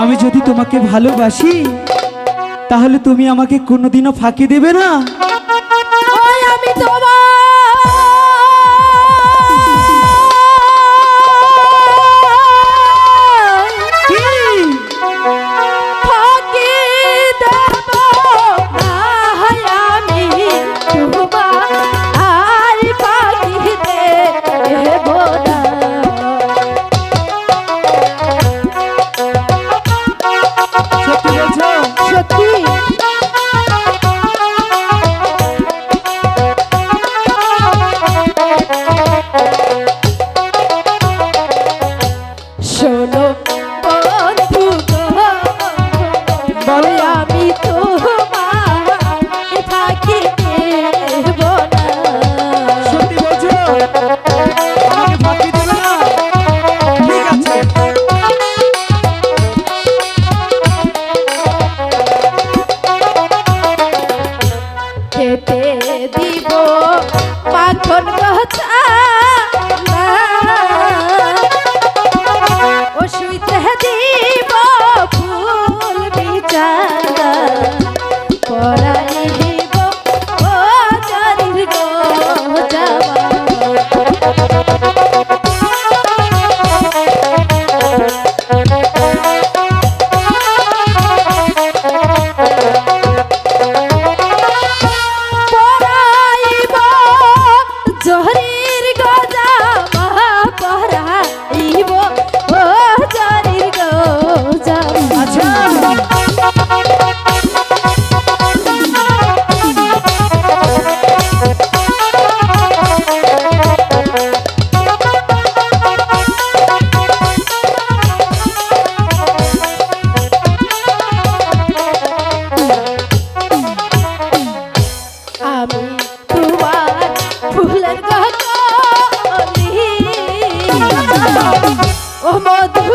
আমি যদি তোমাকে ভালোবাসি তাহলে তুমি আমাকে কোনোদিনও ফাঁকি দেবে না। বন্ধু বললা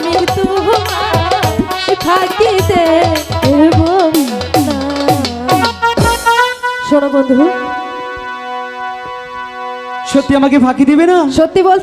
আমি সত্যি আমাকে ফাঁকি দিবে না? সত্যি বল